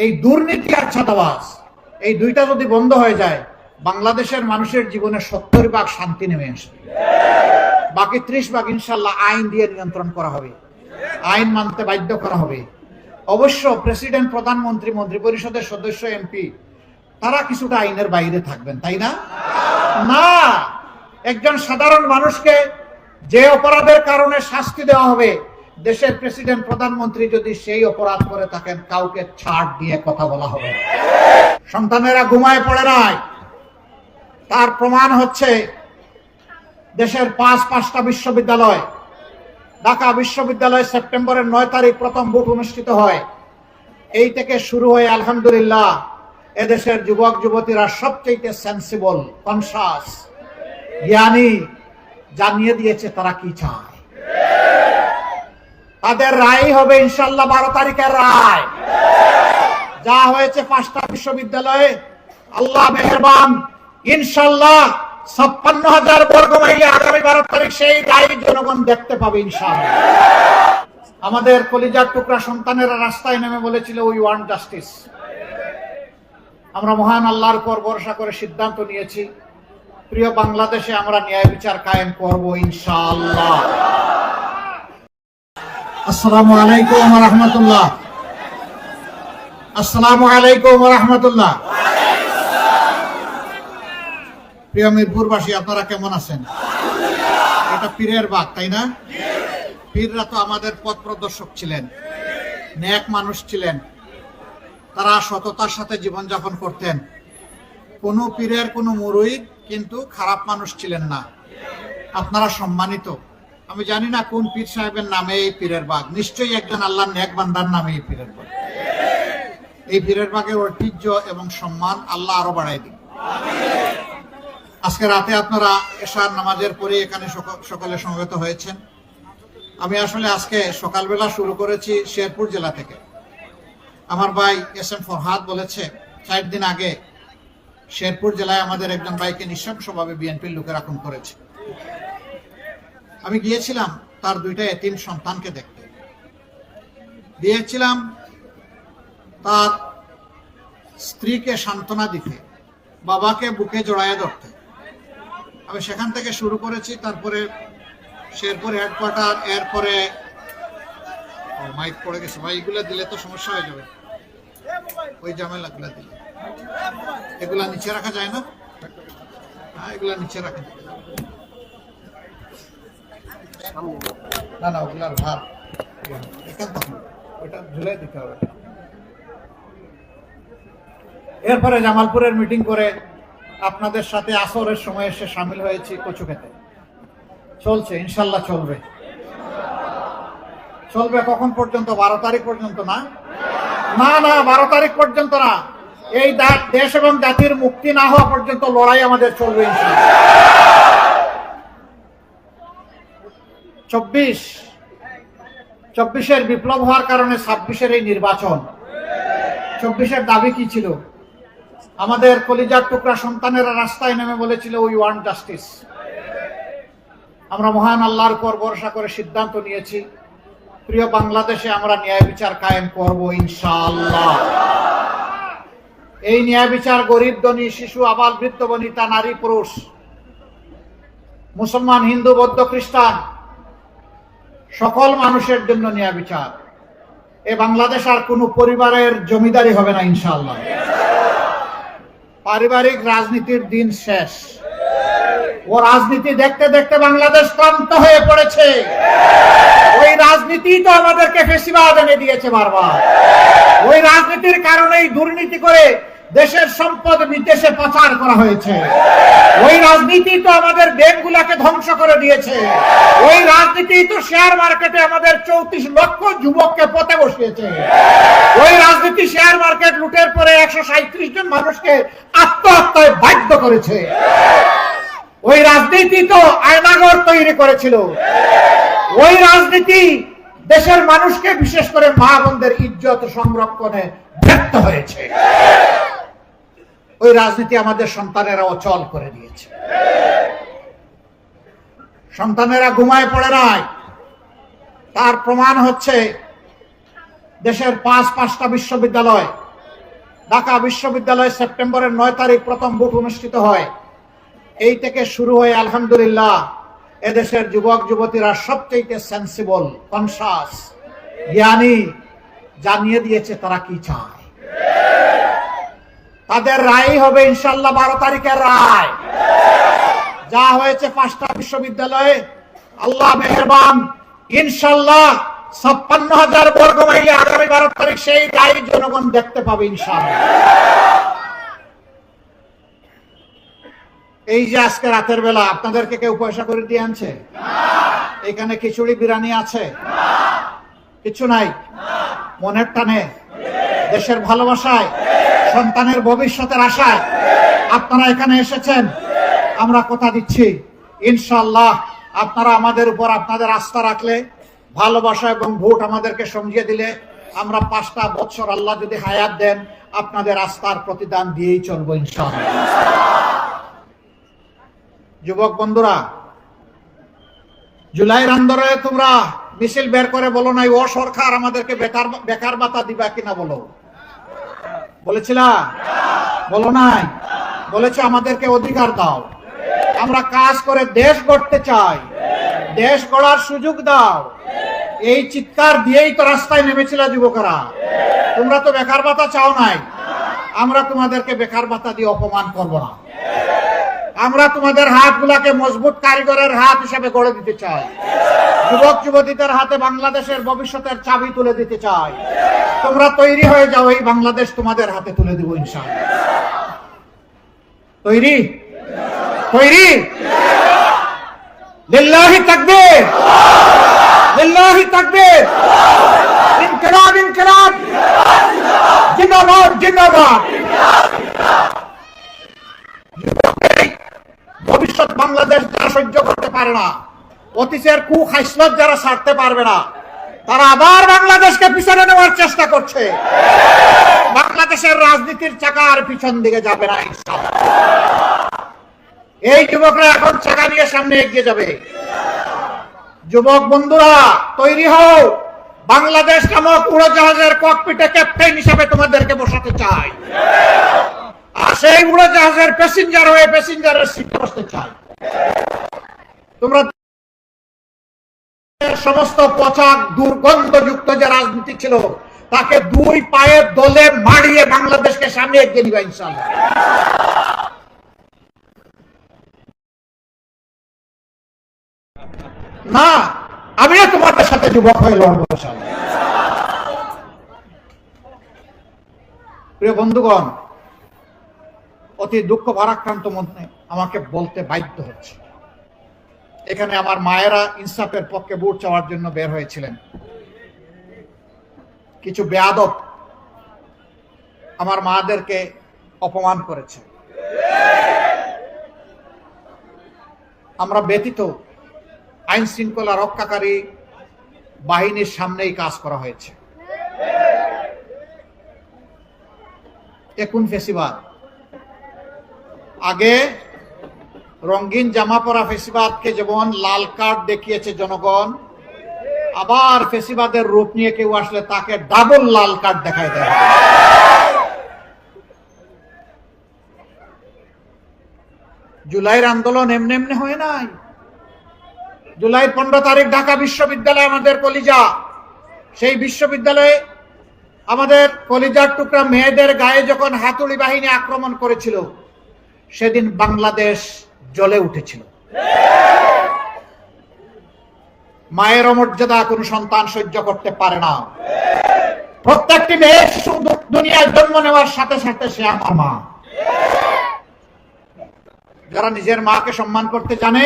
এই দুর্নীতি আর ছাতাবাস এই দুইটা যদি বন্ধ হয়ে যায়, বাংলাদেশের মানুষের জীবনে সত্তর ভাগ শান্তি নেমে আসবে। বাকি ত্রিশ ভাগ ইনশাল্লাহ আইন দিয়ে নিয়ন্ত্রণ করা হবে। আইন মানতে বাধ্য করা হবে। অবশ্য প্রেসিডেন্ট, প্রধানমন্ত্রী মন্ত্রী পরিষদের সদস্য, এমপি, তারা কিছুটা আইনের বাইরে থাকবেন, তাই না? না! একজন সাধারণ মানুষকে যে অপরাধের কারণে শাস্তি দেওয়া হবে দেশের প্রেসিডেন্ট, প্রধানমন্ত্রী যদি সেই অপরাধ করে থাকেন কাউকে ছাড় দিয়ে কথা বলা হবে সন্তানেরা ঘুমায় পড়ে নাই। তার প্রমাণ হচ্ছে দেশের পাঁচ পাঁচটা বিশ্ববিদ্যালয়। ঢাকা বিশ্ববিদ্যালয় সেপ্টেম্বরের নয় তারিখ প্রথম ভোট অনুষ্ঠিত হয়। এই থেকে শুরু হয়ে আলহামদুলিল্লাহ এদেশের যুবক, যুবতীরা সবচেয়ে সেন্সিবল কনসাস জ্ঞানী, জানিয়ে দিয়েছে তারা কি চায়। তাদের রায় হবে ইনশাল্লাহ বারো তারিখের রায়। যা হয়েছে পাঁচটা বিশ্ববিদ্যালয়ে। আল্লাহ মেহরবান, ইনশাল্লাহ ছাপ্পান্ন হাজার বর্গ মাইলে আগামী বারো তারিখ সেই রায় জনগণ দেখতে পাবে ইনশাল্লাহ আমাদের কলিজার টুকরা সন্তানেরা রাস্তায় নেমে বলেছিল উই ওয়ান্ট জাস্টিস আমরা মহান আল্লাহর উপর ভরসা করে সিদ্ধান্ত নিয়েছি, প্রিয় বাংলাদেশে আমরা ন্যায় বিচার কায়েম করব ইনশাআল্লাহ। আসসালামু আলাইকুম রাহমাতুল্লাহ। আসসালামু আলাইকুম রাহমাতুল্লাহ। প্রিয় মিরপুরবাসী, আপনারা কেমন আছেন? এটা পীরের বাগ, তাই না? পীররা তো আমাদের পথ প্রদর্শক ছিলেন ন্যাক মানুষ ছিলেন। তারা সততার সাথে জীবনযাপন করতেন। কোনো পীরের কোনো মুরুই কিন্তু খারাপ মানুষ ছিলেন না। আপনারা সম্মানিত। আমি জানি না কোন পীর সাহেবের নামে এই পীরের বাগ। নিশ্চয়ই একজন আল্লাহ নেক বান্দার নামে এই পীরের বাগ। এই পীরের বাগের ঐতিহ্য এবং সম্মান আল্লাহ আরও বাড়াই দিন। আজকে রাতে আপনারা এশার নামাজের পরে এখানে সক- সকলে সমবেত হয়েছেন। আমি আসলে আজকে সকালবেলা শুরু করেছি শেরপুর জেলা থেকে। আমার ভাই এস এম ফরহাদ বলেছে, চার দিন আগে শেরপুর জেলায় আমাদের একজন ভাইকে নৃশংসভাবে বিএনপির লোকেরা খুন করেছে। আমি গিয়েছিলাম তার দুইটা এতিম সন্তানকে দেখতে। দিয়েছিলাম তার স্ত্রীকে সান্ত্বনা দিতে, বাবাকে বুকে জড়ায় ধরতে। আমি সেখান থেকে শুরু করেছি, তারপরে শেরপুর হেডকোয়ার্টার এরপরে মাইক পড়ে গেছে। ভাই, এগুলা দিলে তো সমস্যা হয়ে যাবে। ওই ঝামেলাগুলা দিলে। এগুলা নিচে রাখা যায় না? হ্যাঁ এগুলা নিচে রাখা যায়। না না ওগুলার এখান তখন ঝুলাই দিতে হবে। এরপরে জামালপুরের মিটিং করে আপনাদের সাথে আসরের সময় এসে সামিল হয়েছি কচু খেতে চলছে, ইনশাল্লাহ চলবে। চলবে কখন পর্যন্ত? বারো তারিখ পর্যন্ত না? না না, বারো তারিখ পর্যন্ত না। এই দেশ এবং জাতির মুক্তি না হওয়া পর্যন্ত লড়াই আমাদের চলবে, ইনশাল্লাহ। চব্বিশ। চব্বিশের বিপ্লব হওয়ার কারণে ছাব্বিশের এই নির্বাচন। চব্বিশের দাবি কি ছিল? আমাদের কলিজার টুকরা সন্তানেরা রাস্তায় নেমে বলেছিল উই ওয়ান্ট জাস্টিস আমরা মহান আল্লাহর উপর ভরসা করে সিদ্ধান্ত নিয়েছি, প্রিয় বাংলাদেশে আমরা ন্যায় বিচার কায়েম করব ইনশাআল্লাহ। এই ন্যায় বিচার গরিব, ধনী, শিশু, আবাল, বৃদ্ধ, বনিতা, নারী, পুরুষ, মুসলমান, হিন্দু, বৌদ্ধ, খ্রিস্টান সকল মানুষের জন্য ন্যায় বিচার। এ বাংলাদেশ আর কোনো পরিবারের জমিদারি হবে না ইনশাল্লাহ পারিবারিক রাজনীতির দিন শেষ। ও রাজনীতি দেখতে দেখতে বাংলাদেশ ক্লান্ত হয়ে পড়েছে। ওই রাজনীতি তো আমাদেরকে ফেসিবাদ এনে দিয়েছে বারবার। ওই রাজনীতির কারণেই দুর্নীতি করে দেশের সম্পদ বিদেশে পাচার করা হয়েছে। ওই রাজনীতি তো আমাদের ব্যাংকগুলাকে ধ্বংস করে দিয়েছে। ওই রাজনীতি তো শেয়ার মার্কেটে আমাদের চৌত্রিশ লক্ষ যুবককে পথে বসিয়েছে। ওই রাজনীতি শেয়ার মার্কেট লুটের পরে একশো সাঁত্রিশ জন মানুষকে আত্মহত্যায় বাধ্য করেছে। ওই রাজনীতি তো আয়নাগর তৈরি করেছিল। ওই রাজনীতি দেশের মানুষকে বিশেষ করে মা বোনদের ইজ্জত সংরক্ষণে ব্যর্থ হয়েছে। ওই রাজনীতি আমাদের সন্তানেরা অচল করে দিয়েছে। সন্তানেরা ঘুমায় পড়ে নাই। তার প্রমাণ হচ্ছে দেশের পাঁচ পাঁচটা বিশ্ববিদ্যালয়, ঢাকা বিশ্ববিদ্যালয়ে সেপ্টেম্বরের নয় তারিখ প্রথম ভোট অনুষ্ঠিত হয়। এই থেকে শুরু হয়ে আলহামদুলিল্লাহ এদেশের যুবক, যুবতীরা সবচেয়ে সেন্সিবল কনসাস জ্ঞানী, জানিয়ে দিয়েছে তারা কি চায়। তাদের রায় হবে ইনশাল্লাহ বারো তারিখের রায়। যা হয়েছে পাঁচটা বিশ্ববিদ্যালয়ে, আল্লাহ মেহরবান, ইনশাল্লাহ ছাপ্পান্ন হাজার বর্গ মাইলে আগামী বারো তারিখ সেই রায় জনগণ দেখতে পাবে ইনশাল্লাহ। এই যে আজকে রাতের বেলা, আপনাদেরকে কেউ পয়সা করে দিয়ে আনছে? এখানে খিচুড়ি, বিরিয়ানি আছে? কিছু নাই? মনের টানে? দেশের ভালোবাসায়, সন্তানের ভবিষ্যতের আশায় আপনারা এখানে এসেছেন, আমরা কথা দিচ্ছি। ইনশাল্লাহ আপনারা আমাদের উপর আপনাদের আস্থা রাখলে, ভালোবাসা এবং ভোট আমাদেরকে সমঝিয়ে দিলে, আমরা পাঁচটা বছর আল্লাহ যদি হায়াত দেন, আপনাদের আস্থার প্রতিদান দিয়েই চলবো ইনশাল্লাহ যুবক বন্ধুরা, জুলাইয়ের আন্দোলনে তোমরা মিছিল বের করে বলো নাই, ও সরকার, আমাদেরকে বেকার বেকার ভাতা দিবা কিনা বলো। বলেছিলা? বলো নাই? বলেছে, আমাদেরকে অধিকার দাও। আমরা কাজ করে দেশ গড়তে চাই। দেশ গড়ার সুযোগ দাও। এই চিৎকার দিয়েই তো রাস্তায় নেমেছিল যুবকরা। তোমরা তো বেকার ভাতা চাও নাই। আমরা তোমাদেরকে বেকার ভাতা দিয়ে অপমান করব না। আমরা তোমাদের হাতগুলাকে মজবুত কারিগরের হাত হিসেবে গড়ে দিতে চাই। যুবক, যুবতীদের হাতে বাংলাদেশের ভবিষ্যতের চাবি তুলে দিতে চাই। তোমরা তৈরি হয়ে যাও, এই বাংলাদেশ তোমাদের হাতে তুলে দিব ইনশাআল্লাহ। তৈরি? তৈরি? লিল্লাহি তাকবীর। লিল্লাহি তাকবীর। ইনকিলাব ইনকিলাব। জিন্দাবাদ জিন্দাবাদ। ভবিষ্যৎ বাংলাদেশ যারা সহ্য করতে পারে না। অতীতের কু খাইসলত যারা ছাড়তে পারবে না, তারা আবার বাংলাদেশকে পিছনে নেওয়ার চেষ্টা করছে। বাংলাদেশের রাজনীতির চাকা আর পিছন দিকে যাবে না এই যুবকরা এখন চাকা নিয়ে সামনে এগিয়ে যাবে। যুবক বন্ধুরা, তৈরি হও। বাংলাদেশ নামক উড়োজাহাজের ককপিটে ক্যাপ্টেন হিসাবে তোমাদেরকে বসাতে চাই। আর সেই উড়োজাহাজের প্যাসেঞ্জার হয়ে প্যাসেঞ্জারের সিটে বসতে চাই। তোমরা সমস্ত পচাক দুর্গন্ধযুক্ত যে রাজনীতি ছিল, তাকে দুই পায়ের দলে মারিয়ে বাংলাদেশকে সামনে এগিয়ে নিবা ইনশাল্লাহ না, আমিও তোমাদের সাথে যুবক হয়ে লড়বো প্রিয় বন্ধুগণ, অতি দুঃখ ভারাক্রান্ত মধ্যে আমাকে বলতে বাধ্য হচ্ছে। এখানে আমার মায়েরা ইনসাফের পক্ষে ভোট চাওয়ার জন্য বের হয়েছিলেন। কিছু বেয়াদব আমার মাদেরকে অপমান করেছে। আমরা ব্যতীত আইন শৃঙ্খলা রক্ষাকারী বাহিনীর সামনেই কাজ করা হয়েছে। এখন ফেসিবাদ। আগে রঙিন জামা পরা ফেসিবাদকে যেমন লাল কার্ড দেখিয়েছে জনগণ, আবার ফেসিবাদের রূপ নিয়ে কেউ আসলে তাকে ডাবল লাল কার্ড দেখায় দেয়। জুলাইয়ের আন্দোলন এমনি এমনি হয় নাই। জুলাই পনেরো তারিখ ঢাকা বিশ্ববিদ্যালয় আমাদের কলিজা। সেই বিশ্ববিদ্যালয়ে আমাদের কলিজার টুকরা মেয়েদের গায়ে যখন হাতুড়ি বাহিনী আক্রমণ করেছিল, সেদিন বাংলাদেশ জ্বলে উঠেছিল। মায়ের অমর্যাদা কোন সন্তান সহ্য করতে পারে না। প্রত্যেকটি মেয়ে শিশু দুনিয়ায় জন্ম নেওয়ার সাথে সাথে সে আমার মা। যারা নিজের মাকে সম্মান করতে জানে,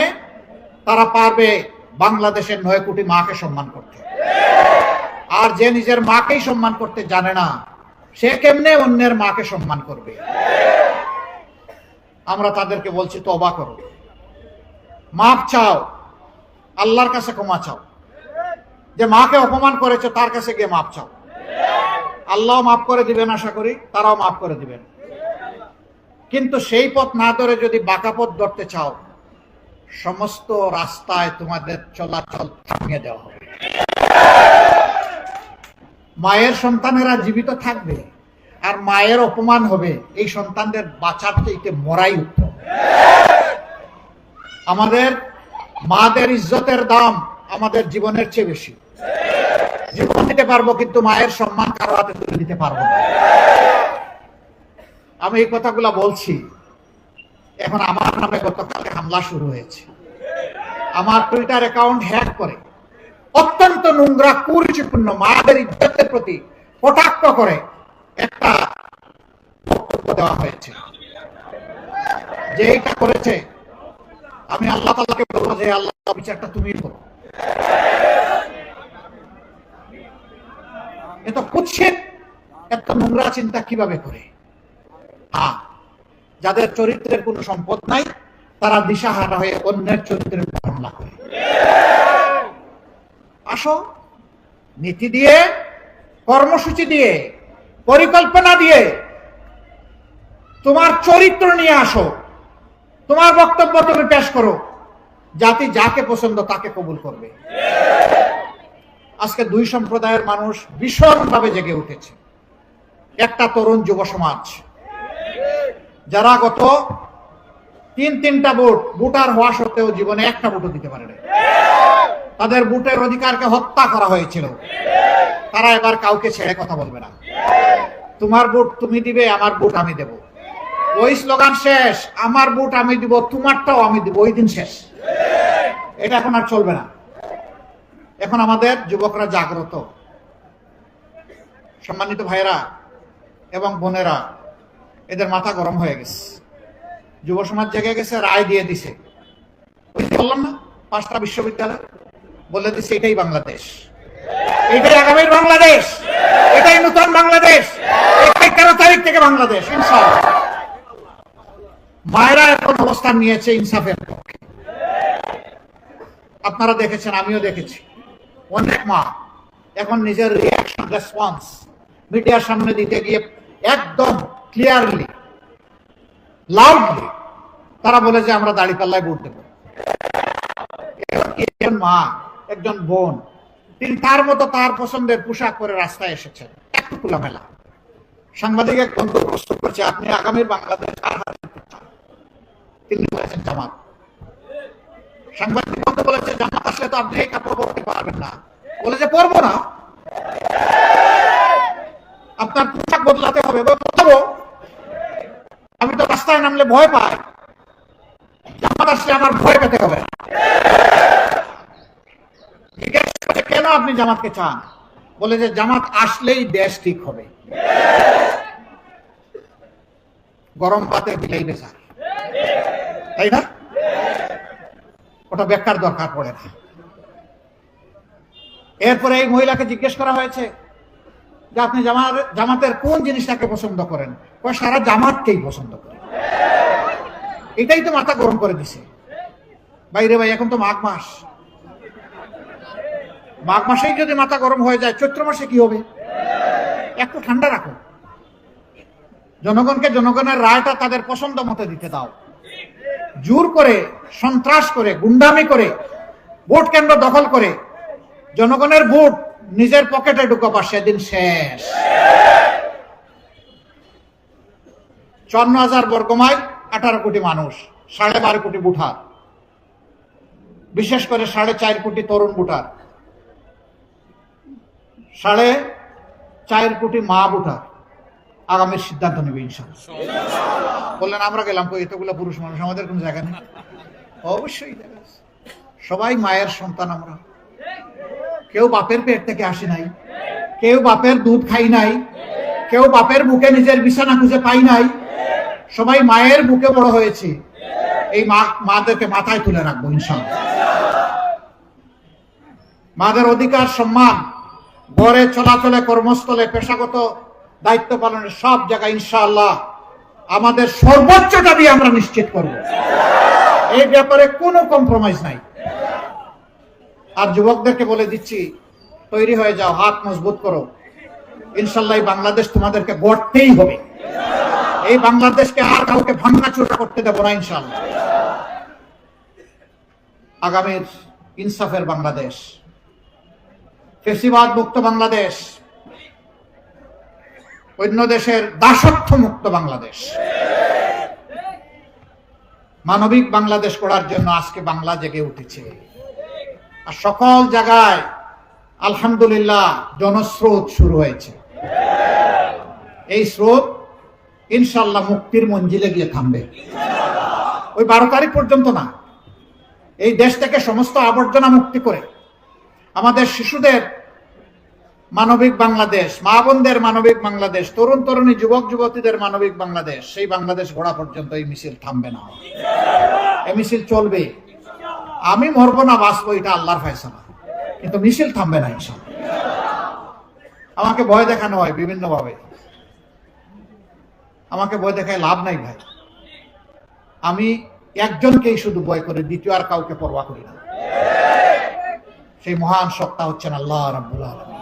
তারা পারবে বাংলাদেশের নয় কোটি মাকে সম্মান করতে। আর যে নিজের মাকেই সম্মান করতে জানে না, সে কেমনে অন্যের মাকে সম্মান করবে? আমরা তাদেরকে বলছি তবা করো। মাপ চাও, আল্লাহর কাছে ক্ষমা চাও। যে মাকে অপমান করেছে, তার কাছে গিয়ে মাপ চাও। আল্লাহ মাফ করে দিবেন আশা করি, তারাও মাফ করে দিবেন। কিন্তু সেই পথ না ধরে যদি বাঁকা পথ ধরতে চাও, সমস্ত রাস্তায় তোমাদের চলাচল থামিয়ে দেওয়া হবে। মায়ের সন্তানেরা জীবিত থাকবে। আর মায়ের অপমান হবে, এই সন্তানদের বাঁচার চাইতে মরাই উত্তম। আমাদের মাদের ইজ্জতের দাম আমাদের জীবনের চেয়ে বেশি। জীবন দিতে পারব কিন্তু মায়ের সম্মান কারও হাতে তুলে দিতে পারব না। আমি এই কথাগুলো বলছি, এখন আমার নামে গতকালে হামলা শুরু হয়েছে। আমার টুইটার অ্যাকাউন্ট হ্যাক করে, অত্যন্ত নোংরা, কুরুচিপূর্ণ মায়েদের ইজ্জতের প্রতি কটাক্ষ করে দেওয়া হয়েছে। যে এটা করেছে, আমি আল্লাহ তাআলাকে বলব যে, আল্লাহ বিচারটা তুমি করো। এত কুৎসিত, এত নোংরা চিন্তা কীভাবে করে? হ্যাঁ যাদের চরিত্রের কোনো সম্পদ নাই, তারা দিশাহারা হয়ে অন্যের চরিত্রের হামলা করে। আসো, নীতি দিয়ে, কর্মসূচি দিয়ে, পরিকল্পনা দিয়ে তোমার চরিত্র নিয়ে আসো। তোমার বক্তব্য তুমি পেশ করো। জাতি যাকে পছন্দ তাকে কবুল করবে। আজকে দুই সম্প্রদায়ের মানুষ ভীষণভাবে জেগে উঠেছে। একটা তরুণ যুব সমাজ। যারা গত তিন তিনটা ভোট, ভোটার হওয়া সত্ত্বেও জীবনে একটা ভোটও দিতে পারে তাদের ভোটের অধিকারকে হত্যা করা হয়েছিল। তারা এবার কাউকে ছেড়ে কথা বলবে না। তোমার ভোট তুমি দিবে, আমার ভোট আমি দেব। ওই স্লোগান শেষ, আমার আমি দিব, তোমারটাও আমি দিব, ওই দিন শেষ। এটা এখন আর চলবে না। এখন আমাদের যুবকরা জাগ্রত। সম্মানিত ভাইরা এবং বোনেরা, এদের মাথা গরম হয়ে গেছে। যুব সমাজ জেগে গেছে, রায় দিয়ে দিছে। বললাম না, পাঁচটা বিশ্ববিদ্যালয় বলে দিছে, এটাই বাংলাদেশ। এটাই আগামীর বাংলাদেশ। এটাই নতুন বাংলাদেশ। এটাই তেরো তারিখ থেকে বাংলাদেশ, ইনশাআল্লাহ। মায়েরা এখন অবস্থান নিয়েছে ইনসাফের পক্ষে। আপনারা দেখেছেন, আমিও দেখেছি। অনেক মা এখন নিজের রিয়াকশন রেসপন্স মিডিয়ার সামনে দিতে গিয়ে একদম ক্লিয়ারলি লাউডলি তারা বলে যে আমরা দাড়ি পাল্লায় ভোট দেবো। একজন মা, একজন বোন, তিনি তার মতো তার পছন্দের পোশাক পরে রাস্তায় এসেছেন। একটু খোলামেলা। সাংবাদিক এক বন্ধু প্রশ্ন করছে, আপনি আগামীর বাংলাদেশ? তিনি বলেছেন, জামাত। সাংবাদিক বন্ধু বলেছে, জামাত আসলে তো আপনি এই কাপড় পরতে পারবেন না। বলে যে, পরবো না। আপনার পোশাক বদলাতে হবে। বদলাবো আমি তো রাস্তায় নামলে ভয় পাই। জামাত আসলে আমার ভয় পেতে হবে। কেন আপনি জামাতকে চান? বলে যে, জামাত আসলেই দেশ ঠিক হবে। গরম পাতে বিলাই বেচার। তাই না? ওটা বেকার দরকার পড়ে না। এরপরে এই মহিলাকে জিজ্ঞেস করা হয়েছে যে আপনি জামার জামাতের কোন জিনিসটাকে পছন্দ করেন? সারা জামাতকেই পছন্দ করে। এটাই তো মাথা গরম করে দিছে। বাইরে ভাই, এখন তো মাঘ মাস। মাঘ মাসেই যদি মাথা গরম হয়ে যায়, চৈত্র মাসে কি হবে? একটু ঠান্ডা রাখো। জনগণকে জনগণের রায়টা তাদের পছন্দ মতে দিতে দাও। জোর করে, সন্ত্রাস করে, গুন্ডামি করে, ভোট কেন্দ্র দখল করে, জনগণের ভোট নিজের পকেটে ঢুকাবা সেদিন শেষ। চন্ন হাজার বর্গমাইল, আঠারো কোটি মানুষ, সাড়ে বারো কোটি ভোটার। বিশেষ করে সাড়ে চার কোটি তরুণ ভোটার। সাড়ে চার কোটি মা ভোটার। আগামীর সিদ্ধান্ত নেবে ইনশাল্লাহ বললেন, আমরা গেলাম এতগুলো পুরুষ মানুষ, আমাদের কোন জায়গা নেই। অবশ্যই সবাই মায়ের সন্তান আমরা। কেউ বাপের পেট থেকে আসি নাই। কেউ বাপের দুধ খাই নাই। কেউ বাপের বুকে নিজের বিছানা খুঁজে পাই নাই। সবাই মায়ের বুকে বড় হয়েছে। এই মা, মাদেরকে মাথায় তুলে রাখব ইনশাল্লাহ মাদের অধিকার, সম্মান, ঘরে চলাচলে কর্মস্থলে পেশাগত দায়িত্ব পালনের সব জায়গায় ইনশাআল্লাহ আমাদের সর্বোচ্চটা দিয়ে আমরা নিশ্চিত করব। এই ব্যাপারে কোনো কম্প্রোমাইজ নাই। আর যুবকদেরকে বলে দিচ্ছি, তৈরি হয়ে যাও, হাত মজবুত করো। ইনশাল্লাহ বাংলাদেশ তোমাদেরকে গড়তেই হবে। এই বাংলাদেশকে আর কাউকে ভাঙ্গা চোরা করতে দেবো না ইনশাল্লাহ আগামীর ইনসাফের বাংলাদেশ ফেসিবাদ মুক্ত বাংলাদেশ অন্য দেশের দাসত্ব মুক্ত বাংলাদেশ। মানবিক বাংলাদেশ করার জন্য আজকে বাংলা জেগে উঠেছে। আর সকল জায়গায় আলহামদুলিল্লাহ জনস্রোত শুরু হয়েছে। এই স্রোত ইনশাল্লাহ মুক্তির মঞ্জিলে গিয়ে থামবে। ওই বারো তারিখ পর্যন্ত না, এই দেশ থেকে সমস্ত আবর্জনা মুক্তি করে আমাদের শিশুদের মানবিক বাংলাদেশ, মা বোনদের মানবিক বাংলাদেশ, তরুণ তরুণী, যুবক যুবতীদের মানবিক বাংলাদেশ, সেই বাংলাদেশ গড়া পর্যন্ত এই মিছিল থামবে না। এই মিছিল চলবে। আমি মরবো না, বাঁচবো, এটা আল্লাহর ফয়সালা। কিন্তু মিছিল থামবে না ইনশাল আমাকে ভয় দেখানো হয় বিভিন্ন ভাবে আমাকে ভয় দেখায় লাভ নাই ভাই। আমি একজনকেই শুধু ভয় করে, দ্বিতীয় আর কাউকে পরোয়া করি না। সেই মহান সত্তা হচ্ছেন আল্লাহ রাব্বুল আলামিন।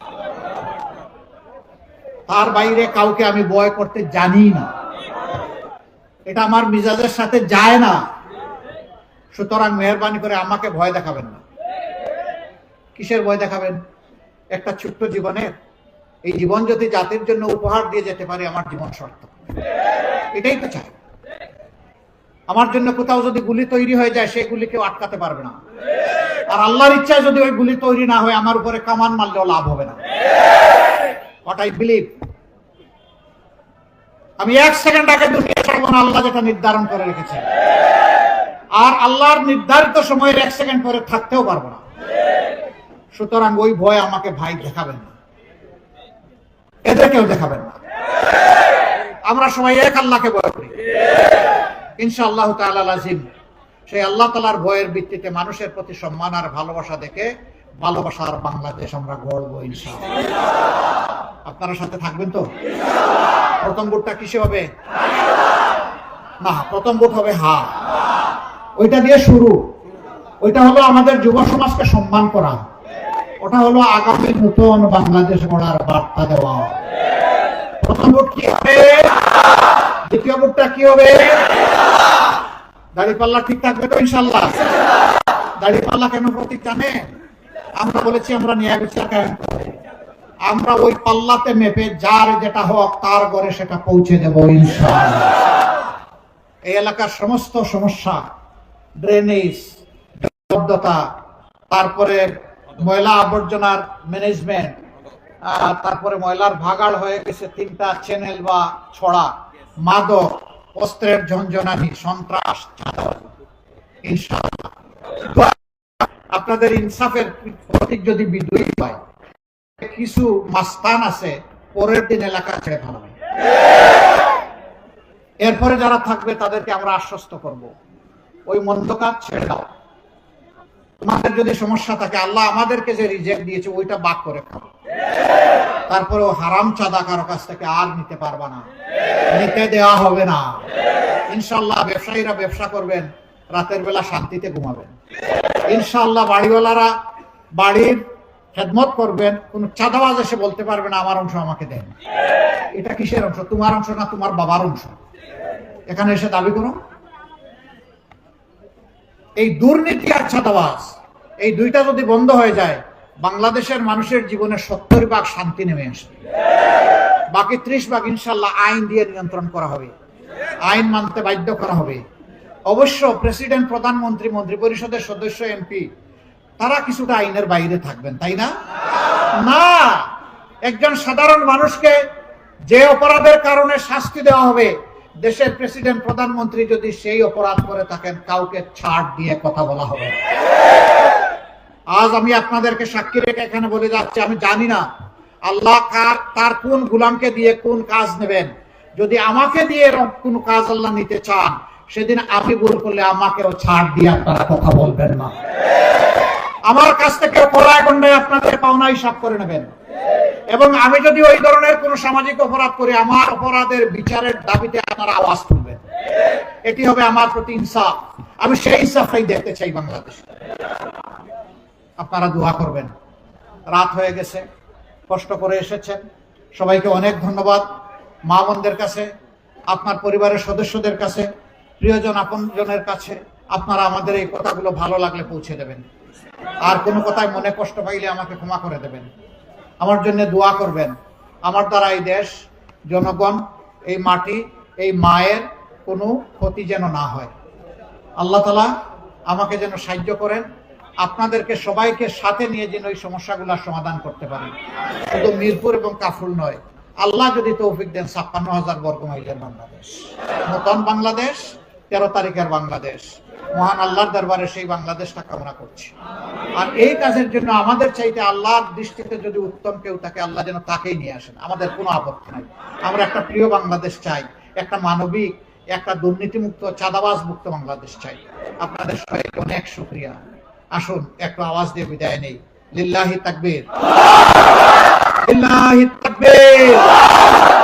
তার বাইরে কাউকে আমি বয় করতে জানি না। এটা আমার মিজাজের সাথে যায় না। সুতরাং মেহরবানি করে আমাকে ভয় দেখাবেন না। কিসের ভয় দেখাবেন? একটা ছোট্ট জীবনের। এই জীবন যদি জাতির জন্য উপহার দিয়ে যেতে পারে, আমার জীবন শর্ত এটাই তো চাই। আমার জন্য কোথাও যদি গুলি তৈরি হয়ে যায়, সেই গুলি কেউ আটকাতে পারবে না। আর আল্লাহর ইচ্ছায় যদি ওই গুলি তৈরি না হয়, আমার উপরে কামান মারলেও লাভ হবে না। হোয়াট আই বিলিভ আমি এক সেকেন্ড আগে দুনিয়া ছাড়বো না, আল্লাহ যেটা নির্ধারণ করে রেখেছে। আর আল্লাহর নির্ধারিত সময়ের এক সেকেন্ড পরে থাকতেও পারব না। সুতরাং ওই ভয় আমাকে ভাই দেখাবেন না। এদেরকেও দেখাবেন না। আমরা সবাই এক আল্লাহকে ভয় করি। ইনশাআল্লাহ তাআলা লাজিম। সেই আল্লাহ তালার ভয়ের ভিত্তিতে মানুষের প্রতি সম্মান আর ভালোবাসা দেখে ভালোবাসার বাংলাদেশ আমরা গড়বো ইনশাআল্লাহ। আপনারা সাথে থাকবেন তো? প্রথম ভোটটা কিসে হবে? না, প্রথম ভোট হবে হা। ওইটা দিয়ে শুরু। ওইটা হলো আমাদের যুব সমাজকে সম্মান করা। ওটা হলো আগামী নতুন বাংলাদেশ গড়ার বার্তা দেওয়া। প্রথম ভোট কি হবে? দ্বিতীয় ভোটটা কি হবে? দাড়িপাল্লা ঠিক থাকবে তো ইনশাল্লাহ দাড়িপাল্লা কেন প্রতীক জানে? আমরা বলেছি আমরা ন্যায় বিচার। আমরা ওই পাল্লাতে মেপে যার যেটা হোক তার ঘরে সেটা পৌঁছে দেব এই এলাকার সমস্ত সমস্যা ড্রেনেজ তারপরে ময়লা আবর্জনার ম্যানেজমেন্ট তারপরে ময়লার ভাগাড় হয়ে গেছে তিনটা চ্যানেল বা ছড়া, মাদক, অস্ত্রের ঝঞ্ঝনানি সন্ত্রাস আপনাদের ইনসাফের প্রতীক যদি বিদ্রোহী হয় কিছু মাস্তান আছে, পরের দিন এলাকা ছেড়ে ফেলাবে এরপরে যারা থাকবে, তাদেরকে আমরা আশ্বস্ত করব। ওই মন্দ কাজ ছেড়ে দাও। তোমাদের যদি সমস্যা থাকে, আল্লাহ আমাদেরকে যে রিজেক্ট দিয়েছে, ওইটা বাক করে খাও তারপরে হারাম চাঁদা কারও কাছ থেকে আর নিতে পারবা না। নিতে দেওয়া হবে না। ইনশাল্লাহ ব্যবসায়ীরা ব্যবসা করবেন, রাতের বেলা শান্তিতে ঘুমাবেন। ইনশাল্লাহ বাড়িওয়ালারা বাড়ির খেদমত করবেন, কোন চাঁদাবাজ এসে বলতে পারবে না, আমার অংশ আমাকে দেন। এটা কিসের অংশ? তোমার অংশ না তোমার বাবার অংশ? এখানে এসে দাবি করো। এই দুর্নীতি আর ছাতাবাজ এই দুইটা যদি বন্ধ হয়ে যায়, বাংলাদেশের মানুষের জীবনে সত্তর ভাগ শান্তি নেমে আসবে। বাকি ত্রিশ ভাগ ইনশাল্লাহ আইন দিয়ে নিয়ন্ত্রণ করা হবে। আইন মানতে বাধ্য করা হবে। অবশ্য প্রেসিডেন্ট, প্রধানমন্ত্রী মন্ত্রী পরিষদের সদস্য, এমপি তারা কিছুটা আইনের বাইরে থাকবেন, তাই না? না, একজন সাধারণ মানুষকে যে অপরাধের কারণে শাস্তি দেওয়া হবে, দেশের প্রেসিডেন্ট, প্রধানমন্ত্রী যদি সেই অপরাধ করে থাকেন, কাউকে ছাড় দিয়ে কথা বলা হবে আজ আমি আপনাদেরকে সাক্ষী রেখে এখানে বলে যাচ্ছি, আমি জানি না আল্লাহ কার, তার কোন গুলামকে দিয়ে কোন কাজ নেবেন। যদি আমাকে দিয়ে কোন কাজ আল্লাহ নিতে চান, সেদিন আমি ভুল করলে আমাকেও ছাড় দিয়ে আপনারা কথা বলবেন না। আমার কাছ থেকে গন্ডায় আপনাদের পাওনা হিসাব করে নেবেন। এবং আমি যদি ওই ধরনের কোন সামাজিক অপরাধ করি, আমার অপরাধের বিচারের দাবিতে আপনারা আওয়াজ তুলবেন। এটি হবে আমার প্রতি ইনসাফ। আমি সেই ইনসাফটাই দেখতে চাই বাংলাদেশ। আপনারা দোয়া করবেন। রাত হয়ে গেছে, কষ্ট করে এসেছেন। সবাইকে অনেক ধন্যবাদ। মা বোনদের কাছে, আপনার পরিবারের সদস্যদের কাছে, প্রিয়জন আপনজনের কাছে, আপনারা আমাদের এই কথাগুলো ভালো লাগলে পৌঁছে দেবেন। আর কোনো কথায় মনে কষ্ট পাইলে আমাকে ক্ষমা করে দেবেন। আমার জন্য দোয়া করবেন। আমার দ্বারা এই দেশ, জনগণ, এই মাটি, এই মায়ের কোনো ক্ষতি যেন না হয়। আল্লাহ তালা আমাকে যেন সাহায্য করেন। আপনাদেরকে সবাইকে সাথে নিয়ে যেন ওই সমস্যাগুলোর সমাধান করতে পারি। শুধু মিরপুর এবং কাফুল নয়, আল্লাহ যদি তৌফিক দেন ছাপ্পান্ন হাজার বর্গ মাইলের বাংলাদেশ। নতুন বাংলাদেশ, তেরো তারিখের বাংলাদেশ। মহান আল্লাহর দরবারে সেই বাংলাদেশটা কামনা করছি। আর এই কাজের জন্য আমাদের চাইতে আল্লাহর দৃষ্টিতে যদি উত্তম কেউ থাকে, আল্লাহ যেন তাকেই নিয়ে আসেন। আমাদের কোনো আপত্তি নাই। আমরা একটা প্রিয় বাংলাদেশ চাই, একটা মানবিক, একটা দুর্নীতিমুক্ত চাঁদাবাজ মুক্ত বাংলাদেশ চাই। আপনাদের সবাইকে অনেক শুক্রিয়া। আসুন, একটু আওয়াজ দিয়ে বিদায় নেই। লিল্লাহি তাকবীর। লিল্লাহি তাকবীর।